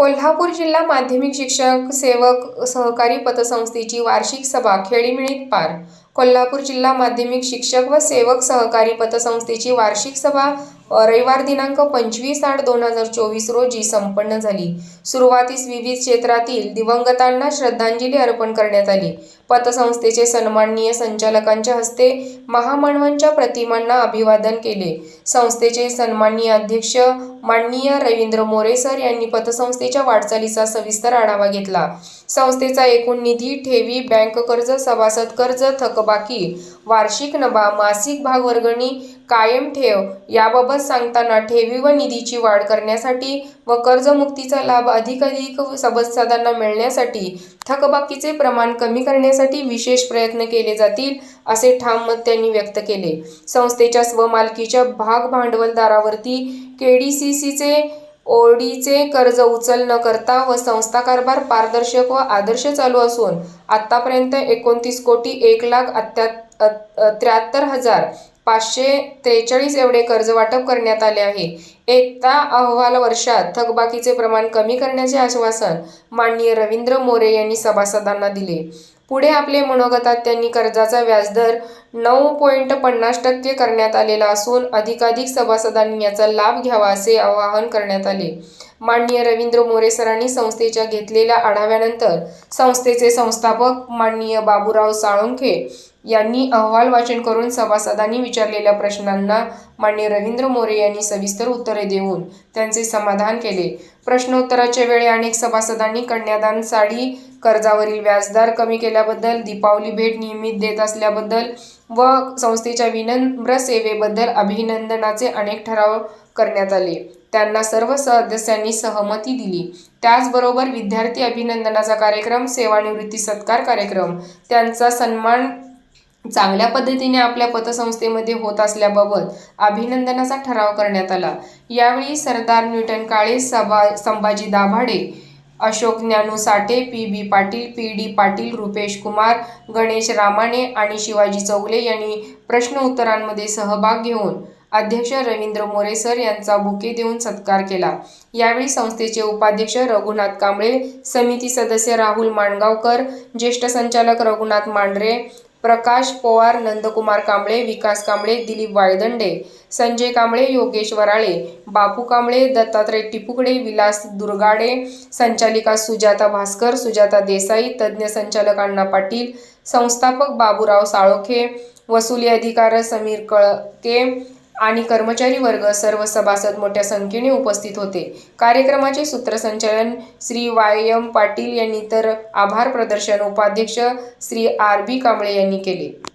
कोल्हापूर जिल्हा माध्यमिक शिक्षक सेवक सहकारी पतसंस्थेची वार्षिक सभा खेळीमेळीत पार. कोल्हापूर जिल्हा माध्यमिक शिक्षक व सेवक सहकारी पतसंस्थेची वार्षिक सभा रविवार दिनांक पंचवीस आठ दोन हजार चोवीस रोजी संपन्न झाली. सुरुवातीस विविध क्षेत्रातील दिवंगतांना श्रद्धांजली अर्पण करण्यात आली. पतसंस्थेचे सन्माननीय संचालकांच्या हस्ते महामानवांच्या प्रतिमांना अभिवादन केले. संस्थेचे सन्माननीय अध्यक्ष माननीय रवींद्र मोरे सर यांनी पतसंस्थेच्या वाटचालीचा सविस्तर आढावा घेतला. संस्थेचा एकूण निधी ठेवी बँक कर्ज सभासद कर्ज थकबाकी वार्षिक नबा मासिक भागवर्गणी कायम ठेव याबाबत सांगताना ठेवी व निधीची वाढ करण्यासाठी व कर्जमुक्तीचा लाभ अधिकाधिक सभासदांना मिळण्यासाठी थकबाकीचे प्रमाण कमी करण्यासाठी विशेष प्रयत्न केले जातील असे ठाम मत त्यांनी व्यक्त केले. संस्थेच्या स्वमालकीच्या भाग भांडवलदारावरती केडीसीसीचे ओडीचे कर्ज उचल न करता व संस्था कारभार पारदर्शक व आदर्श चालू असून आतापर्यंत एकोणतीस कोटी एक लाख अत्या त्र्याहत्तर हजार पाचशे त्रेचाळीस एवढे कर्ज वाटप करण्यात आले आहे. एकता अहवाल वर्षात थकबाकीचे प्रमाण कमी करण्याचे आश्वासन माननीय रवींद्र मोरे यांनी सभासदांना दिले. पुढे आपले मनोगतात त्यांनी कर्जाचा व्याजदर नऊ पॉईंट पन्नास टक्के करण्यात आलेला असून अधिकाधिक सभासदांनी याचा लाभ घ्यावा असे आवाहन करण्यात आले. माननीय रवींद्र मोरे सरांनी संस्थेच्या घेतलेल्या आढाव्यानंतर संस्थेचे संस्थापक माननीय बाबूराव साळुंखे यांनी अहवाल वाचन करून सभासदांनी विचारलेल्या प्रश्नांना माननीय रवींद्र मोरे यांनी सविस्तर उत्तरे देऊन त्यांचे समाधान केले. प्रश्नोत्तराच्या वेळी अनेक सभासदांनी कन्यादान साडी कर्जावरील व्याजदर कमी केल्याबद्दल दीपावली भेट नियमित देत असल्याबद्दल व संस्थेच्या विनम्र सेवेबद्दल अभिनंदनाचे अनेक ठराव करण्यात आले. त्यांना सर्व सदस्यांनी सहमती दिली. त्याचबरोबर विद्यार्थी अभिनंदनाचा कार्यक्रम सेवानिवृत्ती सत्कार कार्यक्रम त्यांचा सन्मान चांगल्या पद्धतीने आपल्या पतसंस्थेमध्ये होत असल्याबाबत अभिनंदनाचा ठराव करण्यात आला. यावेळी सरदार न्यूटन काळे सभा Sambhaji Dabhade Ashok Dnyanu Sathe P B Patil P D Patil Rupesh Kumar Ganesh Ramane आणि शिवाजी चौगले यांनी प्रश्न उत्तरांमध्ये सहभाग घेऊन अध्यक्ष रवींद्र मोरे सर यांचा बुके देऊन सत्कार केला. यावेळी संस्थेचे उपाध्यक्ष रघुनाथ कांबळे समिती सदस्य राहुल माणगावकर ज्येष्ठ संचालक रघुनाथ मांढरे प्रकाश पोवार नंदकुमार कांबळे विकास कांबळे दिलीप वाळदंडे संजय कांबळे योगेश वराळे बापू कांबळे दत्तात्रय टिपुकडे विलास दुर्गाडे संचालिका सुजाता भास्कर सुजाता देसाई तज्ज्ञ संचालक अण्णा पाटील संस्थापक बाबूराव साळोखे वसुली अधिकार समीर कळके आणि कर्मचारी वर्ग सर्व सभासद मोठ्या संख्येने उपस्थित होते. कार्यक्रमाचे सूत्रसंचालन श्री वाय. एम. पाटील यांनी तर आभार प्रदर्शन उपाध्यक्ष श्री आर. बी. कांबळे यांनी केले.